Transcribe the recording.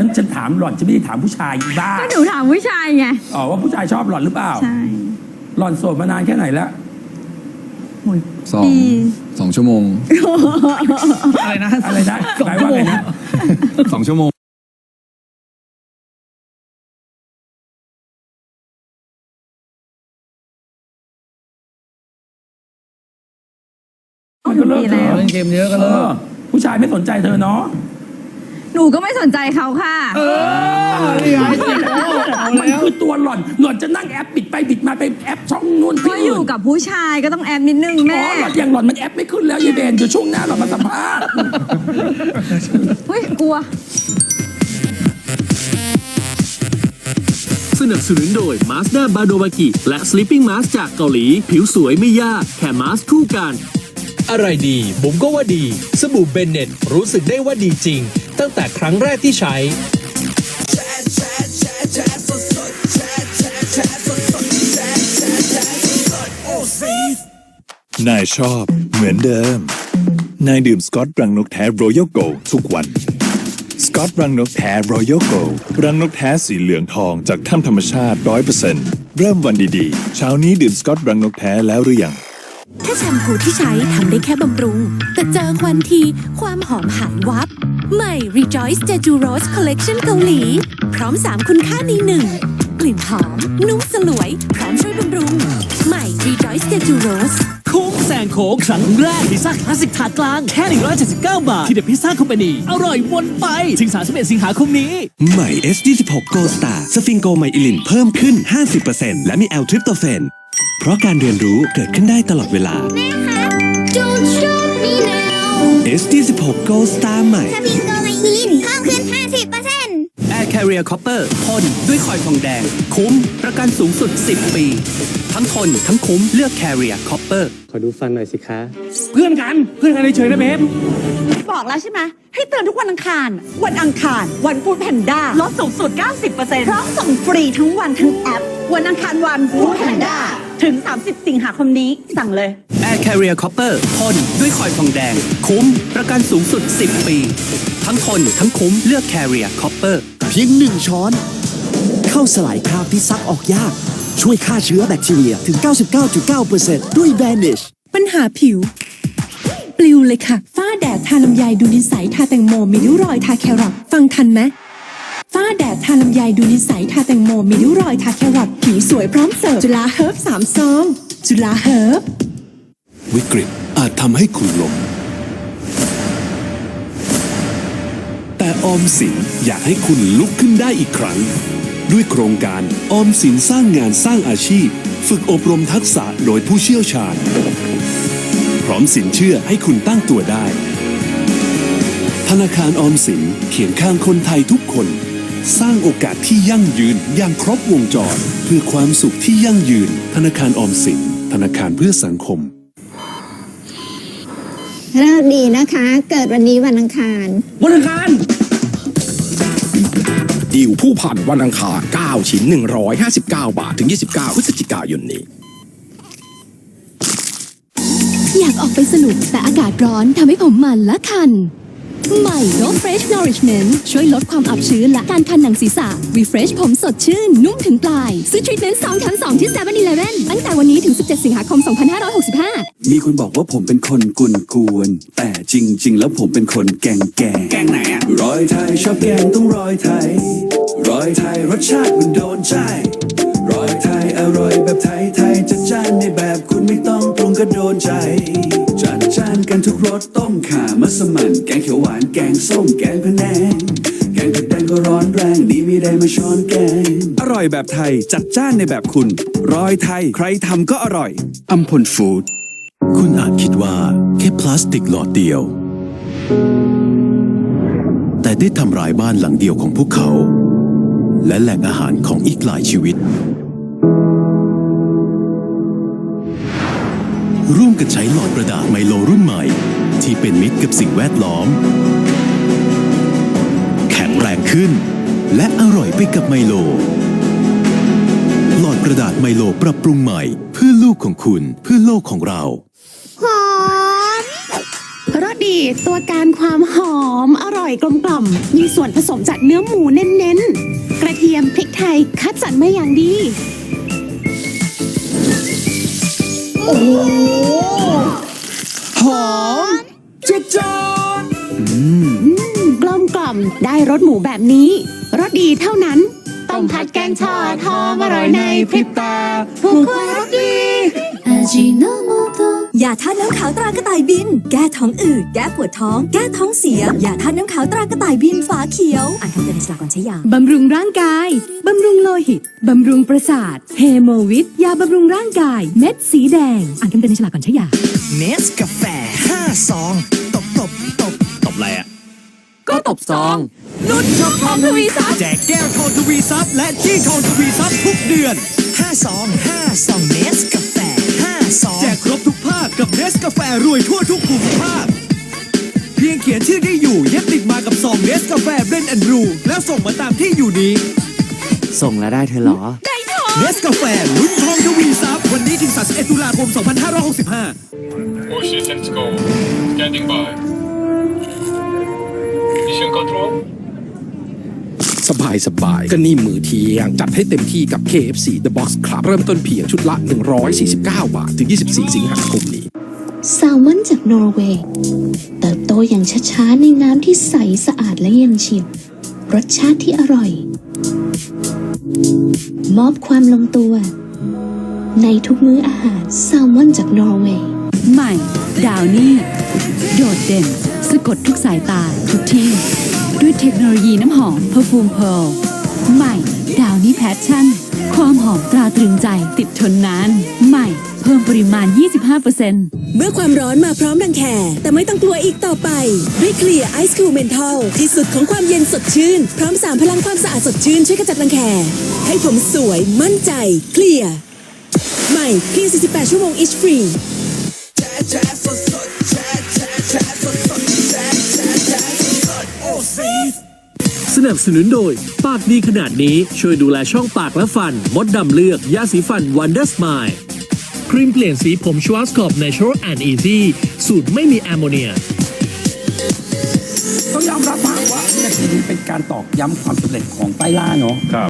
ฉันฉันถามหล่อนฉันไม่ได้ถามผู้ชายอีบ้าก็หนูถามผู้ชายไง อ๋อว่าผู้ชายชอบหล่อนหรือเปล่า ใช่หล่อนโสดมานานแค่ไหนแล้วสองปีสองชั่วโมง อะไรนะอะไรนะหมายว่าไงนะสองชั่วโมงมันก็เลิกปีเถแล้วอะเล่นเกมเยอะก็เอเลิอกผู้ชายไม่สนใจเธอเนาะ หนูก็ไม่สนใจเขาค่ะ นี่ไงเจ็บแล้วเอามันแล้วคือตัวหล่อนหล่อนจะนั่งแอปปิดไปปิดมาไปแอปช่องนู่นก็ที่อยู่อื่นกับผู้ชายก็ต้องแอบนิดนึงอ๋แม่อหล่อนอย่างหล่อนมันแอปไม่ขึ้นแล้วยายเบนเดี๋ยวช่วงหน้าหล่อนมาสัมภาษณ์ เฮ้ยกลัว สนับสนุนโดย Mazda b a d o w a k i และ Sleeping Mask จากเกาหลี ผิวสวยไม่ยาก แค่มาสก์คู่กัน อะไรดีบุ๋มก็ว่าดี สบู่เบนเน็ตรู้สึกได้ว่าดีจริง ตั้งแต่ครั้งแรกที่ใช้ นายชอบเหมือนเดิม นายดื่มสกอตรังนกแท้รอยัลโกทุกวัน สกอตรังนกแท้รอยัลโกรังนกแท้สีเหลืองทองจากถ้ำธรรมชาติ100%เริ่มวันดีๆ เช้านี้ดื่มสกอตรังนกแท้แล้วหรือยังแค่แชมพูที่ใช้ทำได้แค่บำรุง แต่เจอควันที ความหอมหายวับ ใหม่ Rejoice Jeju Rose Collection เกาหลี พร้อม 3 คุณค่าในหนึ่งกลิ่นหอม นุ่มสลวย พร้อมช่วยบำรุง ใหม่ Rejoice Jeju Rose คุ้มแซงโค้งครั้งแรกพิซซ่าคลาสสิกถาดกลาง แค่ 179 บาท ที่เดอะพิซซ่าคอมพานีอร่อยวนไป ถึง 31 สิงหาคมนี้ ใหม่ S26 Gold Star สฟิงโกไมอิลินเพิ่มขึ้น 50%และมีแอลทริปโตเฟนเพราะการเรียนรู้เกิดขึ้นได้ตลอดเวลา S26 Gold Star ใหม่สฟิงโกไมอินเพิ่มขึ้น 50% Air Carrier Copper ทนด้วยคอยทองแดง คุ้มประกันสูงสุด 10 ปี ทั้งทน ทั้งคุ้มเลือก Carrier Copper ขอดูฟันหน่อยสิคะ เพื่อนกัน เพื่อนกันเฉยๆนะเบฟบอกแล้วใช่ไหม ให้เตือนทุกวันอังคาร วันอังคาร วันฟูดแพนด้าลดสูงสุด 90%พร้อมส่งฟรีทั้งวันทั้งแอป วันอังคารวันฟูดแพนด้า ถึง 30 สิงหาคมนี้สั่งเลย Air Carrier Copper ทนด้วยคอยทองแดง คุ้ม ประกันสูงสุด 10 ปี ทั้งทนทั้งคุ้มเลือก Carrier Copper เพียงหนึ่งช้อน เข้าสลายคราบที่ซักออกยาก ช่วยฆ่าเชื้อแบคทีเรียถึง 99.9%ด้วย Vanish ปัญหาผิว ปลิวเลยค่ะ ฝ้าแดดทาลำไยดูนิสัยทาแตงโมมีริ้วรอยทาแครอทฟังทันไหม ฝ้าแดดทาลำไยดูนิสัยทาแตงโมมีริ้วรอยทาแครอทผิวสวยพร้อมเสิร์ฟจุฬาเฮิร์บสามซองจุฬาเฮิร์บวิกฤตอาจทำให้คุณล้มแต่ออมสินอยากให้คุณลุกขึ้นได้อีกครั้ง ด้วยโครงการออมสินสร้างงานสร้างอาชีพ ฝึกอบรมทักษะโดยผู้เชี่ยวชาญ พร้อมสินเชื่อให้คุณตั้งตัวได้ ธนาคารออมสินเขียนข้างคนไทยทุกคน สร้างโอกาสที่ยั่งยืนอย่างครบวงจร เพื่อความสุขที่ยั่งยืน ธนาคารออมสิน ธนาคารเพื่อสังคมเลิกดีนะคะ เกิดวันนี้วันอังคาร วันอังคาร ดิวผู้ผ่านวันอังคาร 9 ชิ้น 159 บาท ถึง 29 พฤศจิกายนนี้ อยากออกไปสนุกแต่อากาศร้อนทำให้ผมมันและคัน ใหม่ No Fresh Nourishment ช่วยลดความอับชื้นและการคันหนังศีรษะ Refresh ผมสดชื่น นุ่มถึงปลาย ซื้อทรีทเมนต์2แถม2ที่7 e เ e ่ e อตั้งแต่วันนี้ถึง 17 สิงหาคม 2565 มีคนบอกว่าผมเป็นคนกุนกวน แต่จริง ๆ แล้วผมเป็นคนแกงแกงแกงไหนอะรอยไทยชอบแกงต้องรอยไทย รอยไทยรสชาติมันโดนใจ รอยไทยอร่อยแบบไทยไทยจัดจ้านในแบบคุณไม่ต้องปรุงก็โดนใจจัดจ้านกัน ทุกรสต้มข่ามัสมั่นแกงเขียวหวานแกงส้มแกงพะแนงแกงเผ็ดแดงก็ร้อนแรงดีไม่ได้มาช้อนแกง อร่อยแบบไทยจัดจ้านในแบบคุณรอยไทยใครทำก็อร่อยอัมพลฟู้ดคุณอาจคิดว่าแค่พลาสติกหลอดเดียว แต่ได้ทำลายบ้านหลังเดียวของพวกเขา และแหล่งอาหารของอีกหลายชีวิต ร่วมกันใช้หลอดกระดาษไมโลรุ่นใหม่ ที่เป็นมิตรกับสิ่งแวดล้อม แข็งแรงขึ้น และอร่อยไปกับไมโล หลอดกระดาษไมโลปรับปรุงใหม่ เพื่อลูกของคุณเพื่อโลกของเราหอมรสดีตัวการความหอมอร่อยกลมกล่อม มีส่วนผสมจากเนื้อหมูเน้นๆ กระเทียมพริกไทยคัดสรรมาอย่างดี หอมจุดจอดกลมกล่อมได้รสหมูแบบนี้ รสดีเท่านั้น ต้มผัดแกงทอดหอมอร่อยในพริบตาผู้คนรสดี ยาธาตุน้ำขาวตรากระต่ายบิน แก้ท้องอืด แก้ปวดท้อง แก้ท้องเสีย ยาธาตุน้ำขาวตรากระต่ายบินฝาเขียว อ่านคำเตือนในฉลากก่อนใช้ยา บำรุงร่างกาย บำรุงโลหิต บำรุงประสาท เฮโมวิต ยาบำรุงร่างกาย เม็ดสีแดง อ่านคำเตือนในฉลากก่อนใช้ยา เนสกาแฟ5ซองตบตบตบตบอะไรอะ ก็ตบซอง นุ่นชอบทองทวีซับแจกแก้วทองทวีซับและจี้ทองทวีซับทุกเดือน5ซอง5ซองเนสกา แฟ5ซองแจกครบทุกภาคกับเนสกาแฟรวยทั่วทุกภูมิภาค เพียงเขียนชื่อที่อยู่เย็บติดมากับซองเนสกาแฟเบรนแอนด์รูแล้วส่งมาตามที่อยู่นี้ส่งแล้วได้เธอเหรอ ได้ทองเนสกาแฟลุ้นทองทวีซับวันนี้ถึง31ตุลาคม 2565 All systems go. Standing by. Mission control. สบายสบายก็นี่มือเที่ยง จัดให้เต็มที่กับ KFC The Box Club เริ่มต้นเพียงชุดละ 149 บาท ถึง 24 สิงหาคมนี้แซลมอนจากนอร์เวย์เติบโตอย่างช้าๆ ในน้ำที่ใสสะอาดและเย็นเฉียบรสชาติที่อร่อย มอบความลงตัว ในทุกมื้ออาหารแซลมอนจากนอร์เวย์ใหม่ ดาวนี่ โดดเด่น สะกดทุกสายตาทุกที่ ด้วยเทคโนโลยีน้ำหอม Perfume Pearl ใหม่ ดาวนี่แพชชั่น ความหอมตราตรึงใจติดทนนาน ใหม่ เพิ่มปริมาณ 25%เมื่อความร้อนมาพร้อมรังแคแต่ไม่ต้องกลัวอีกต่อไป ด้วยเคลียร์ไอซ์คูลเมนทัลที่สุดของความเย็นสดชื่น พร้อมสามพลังความสะอาดสดชื่นช่วยกระจัดรังแคให้ผมสวยมั่นใจเคลียร์ใหม่เคลียร์48 ชั่วโมง Itch Free ส นับสนุนโดย ปากดีขนาดนี้ช่วยดูแลช่องปากและฟัน มดดำเลือก ยาสีฟันวันเดอร์สม l e ครีมเปลี่ยนสีผมชวาสคอป Natural and Easy สูตรไม่มีแอมโมเนียต้องยอมรับว่าวินาทีนี้เป็นการตอกย้ำความสำเร็จของไต้ล่าเนาะ